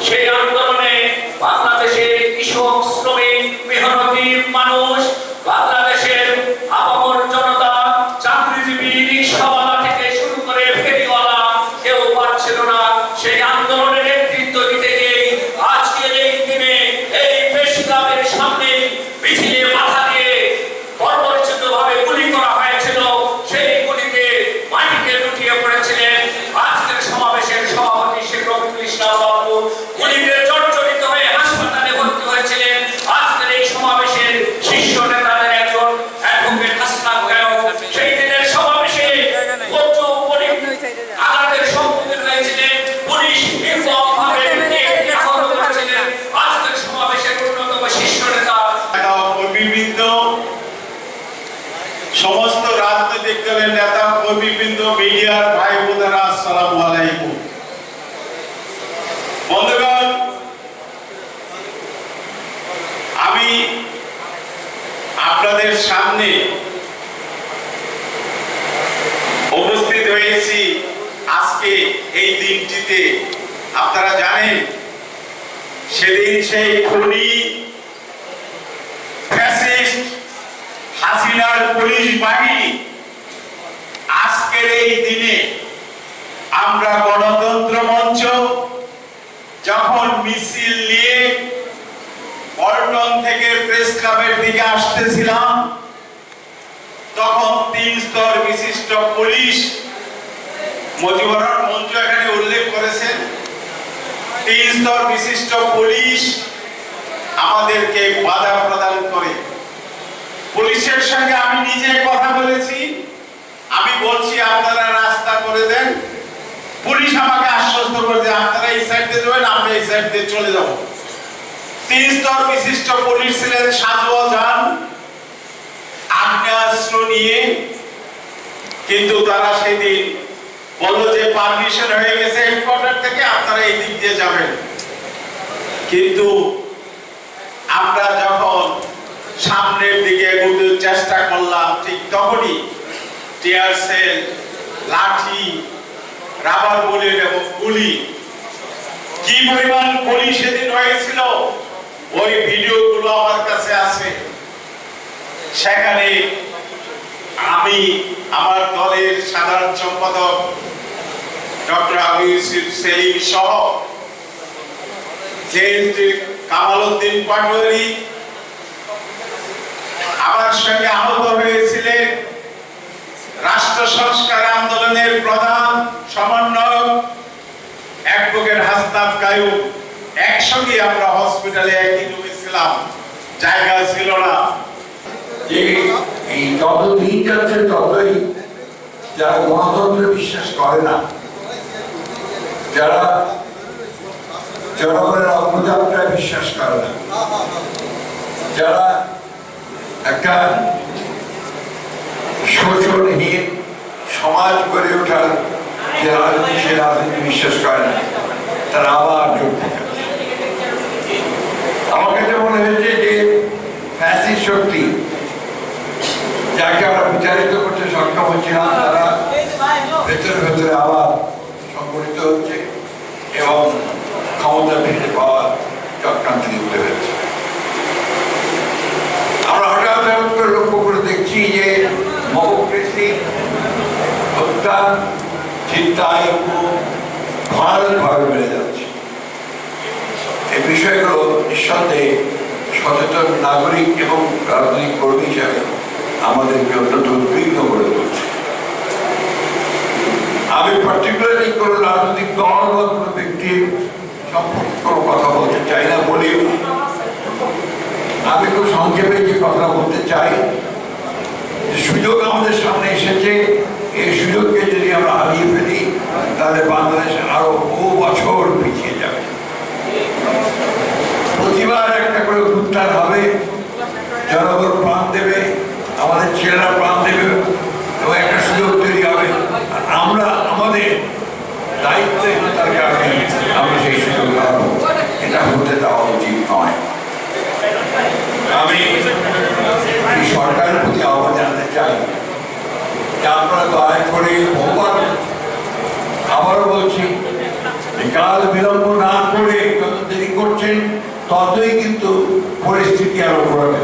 সেই আন্দোলনে মিডিয়ার ভাই বোনেরা, আসসালামু আলাইকুম। বন্ধুগণ, আমি আপনাদের সামনে উপস্থিত হয়েছি আজকে এই দিনটিতে। আপনারা জানেন, সেদিন সেই খুনি ফ্যাসিস্ট হাসিনার পুলিশ বাহিনী এই দিনে আমরা গণতন্ত্র মঞ্চ যখন মিছিল নিয়ে পল্টন থেকে প্রেস ক্লাবের দিকে আসতেছিলাম, তখন তিন স্তর বিশিষ্ট পুলিশ মজিবর রহমান এখানে উল্লেখ করেছেন তিন স্তর বিশিষ্ট পুলিশ আমাদেরকে বাধা প্রদান করে। পুলিশের সঙ্গে আমি নিজে কথা বলেছি আমি বলছি আপনারা রাস্তা করে দেন। পুলিশ আমাকে আশ্বস্ত করেছে আপনারা এই সাইড দিয়ে যাবেন, আমরা এই সাইড দিয়ে চলে যাব। তিন স্তর বিশিষ্ট পুলিশ ছিলেন সাজুয়া যান আগ্নেয়াস্ত্র নিয়ে, কিন্তু তারা সেদিন বলল যে পারমিশন হয়ে গেছে হেডকোয়ার্টার থেকে, আপনারা এই দিক দিয়ে যাবেন। কিন্তু আমরা যখন সামনের দিকে এগোতে চেষ্টা করলাম, ঠিক তখনই টিয়ার সেল লাঠি, রাবার বুলেট এবং গুলি। কি পরিমাণ গুলি সেদিন হয়েছিল? ওই ভিডিওগুলো আমার কাছে আছে। সেখানে আমি আমার দলের সাধারণ সম্পাদক ডক্টর আবু ইউসুফ সেলিম সহ কামাল উদ্দিন পাটোয়ারি আমার সঙ্গে আহত হয়েছিলেন হাসনাত একসঙ্গে আমরা হসপিটালে একই রুমে ছিলাম। জায়গা ছিল না। এই যত যাচ্ছে ততই যারা গণতন্ত্রে বিশ্বাস করে না, যারা জনগণের অগ্রযাত্রায় বিশ্বাস করে না, যারা একটা শোষণহীন সমাজ গড়ে ওঠার যে রাজনীতি, সে রাজনীতি বিশ্বাস করে না। তারা আবার মনে হয়েছে যে ফ্যাসিস্ট শক্তি, যাকে আমরা বিচারিত করতে সক্ষম হচ্ছিলাম তারা ভেতরে ভেতরে আবার সংগঠিত হচ্ছে এবং ক্ষমতা ফিরে পাওয়ার চক্রান্ত লিপ্ত হচ্ছে। আমরা হঠাৎ হঠাৎ লক্ষ্য করে দেখছি যে মহকৃষি হত্যা চিন্তায় ভারতভাবে বেড়ে যাচ্ছে। এই বিষয়গুলো নিঃসন্দেহে সচেতন নাগরিক এবং রাজনৈতিক কর্মী হিসাবে আমাদেরকে অত্যন্ত উদ্বিগ্ন করে তুলছে। আমি পার্টিকুলারলি কোনো রাজনৈতিক দল বা কোনো ব্যক্তির সম্পর্কে কোনো কথা বলতে চাই না বলেও আমি খুব সংক্ষেপে যে কথা বলতে চাই? সুযোগ আমাদের সামনে এসেছে। এই সুযোগকে যদি আমরা হারিয়ে ফেলি, তাহলে বাংলাদেশ আরও বহু বছর পিছিয়ে যাবে। প্রতিবার একটা করে উত্থান হবে, জনগণ প্রাণ দেবে, আমাদের ছেলেরা প্রাণ দেবে এবং একটা সুযোগ তৈরি হবে। আর আমরা আমাদের দায়িত্ব আমরা সেই সুযোগ এটা হতে কাল বিলম্ব না করে যত দেরি করছেন ততই কিন্তু পরিস্থিতি আরও ঘোরাবে